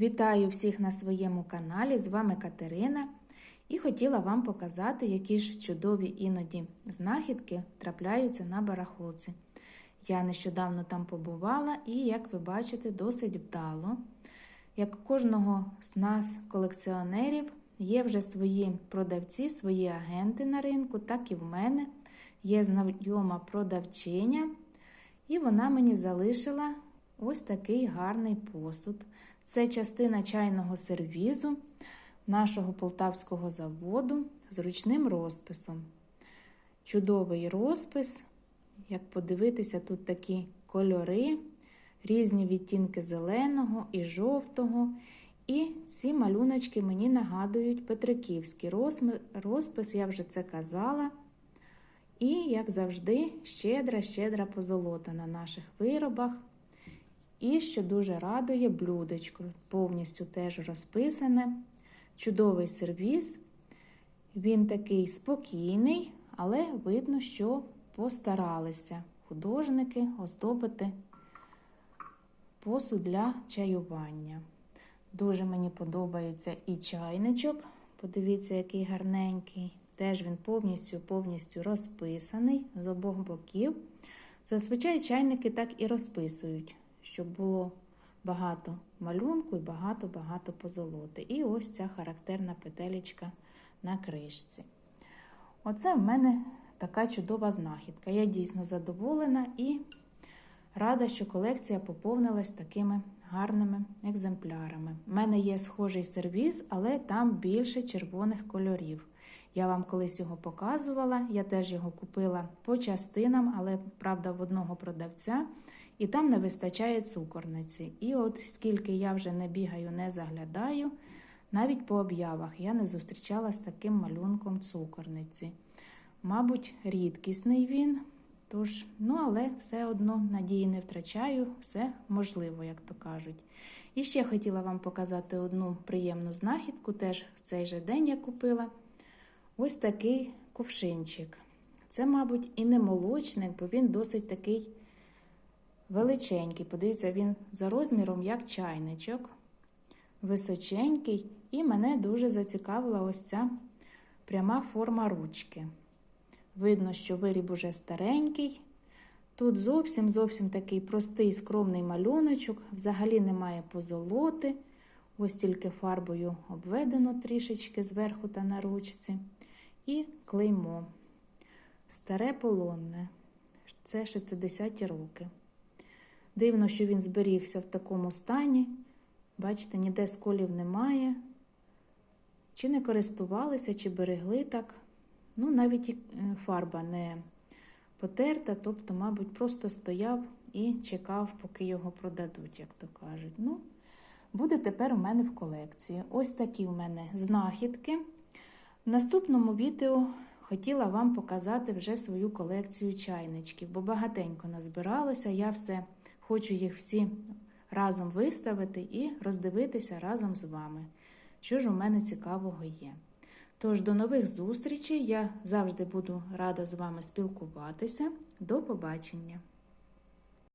Вітаю всіх на своєму каналі. З вами Катерина. І хотіла вам показати, які ж чудові іноді знахідки трапляються на барахолці. Я нещодавно там побувала і, як ви бачите, досить вдало. Як кожного з нас, колекціонерів, є вже свої продавці, свої агенти на ринку, так і в мене є знайома продавчиня, і вона мені залишила ось такий гарний посуд. Це частина чайного сервізу нашого полтавського заводу з ручним розписом. Чудовий розпис. Як подивитися, тут такі кольори, різні відтінки зеленого і жовтого. І ці малюночки мені нагадують Петриківський розпис, я вже це казала. І, як завжди, щедра-щедра позолота на наших виробах. І, що дуже радує, блюдечко, повністю теж розписане. Чудовий сервіс. Він такий спокійний, але видно, що постаралися художники оздобити посуд для чаювання. Дуже мені подобається і чайничок. Подивіться, який гарненький. Теж він повністю повністю розписаний з обох боків. Зазвичай чайники так і розписують, щоб було багато малюнку і багато-багато позолоти. І ось ця характерна петелечка на кришці. Оце в мене така чудова знахідка. Я дійсно задоволена і рада, що колекція поповнилась такими гарними екземплярами. У мене є схожий сервіз, але там більше червоних кольорів. Я вам колись його показувала, я теж його купила по частинам, але правда в одного продавця, і там не вистачає цукорниці. І от скільки я вже не бігаю, не заглядаю, навіть по об'явах я не зустрічала з таким малюнком цукорниці. Мабуть, рідкісний він, тож, ну, але все одно надії не втрачаю, все можливо, як то кажуть. І ще хотіла вам показати одну приємну знахідку, теж в цей же день я купила. Ось такий кувшинчик. Це, мабуть, і не молочник, бо він досить такий величенький. Подивіться, він за розміром, як чайничок, височенький, і мене дуже зацікавила ось ця пряма форма ручки. Видно, що виріб уже старенький. Тут зовсім зовсім такий простий скромний малюночок, взагалі немає позолоти. Ось тільки фарбою обведено трішечки зверху та на ручці. І клеймо. Старе полонне. Це 60-ті роки. Дивно, що він зберігся в такому стані. Бачите, ніде сколів немає. Чи не користувалися, чи берегли так. Ну, навіть і фарба не потерта, тобто, мабуть, просто стояв і чекав, поки його продадуть, як то кажуть. Ну, буде тепер у мене в колекції. Ось такі в мене знахідки. В наступному відео хотіла вам показати вже свою колекцію чайничків, бо багатенько назбиралося. Я все хочу їх всі разом виставити і роздивитися разом з вами, що ж у мене цікавого є. Тож, до нових зустрічей. Я завжди буду рада з вами спілкуватися. До побачення!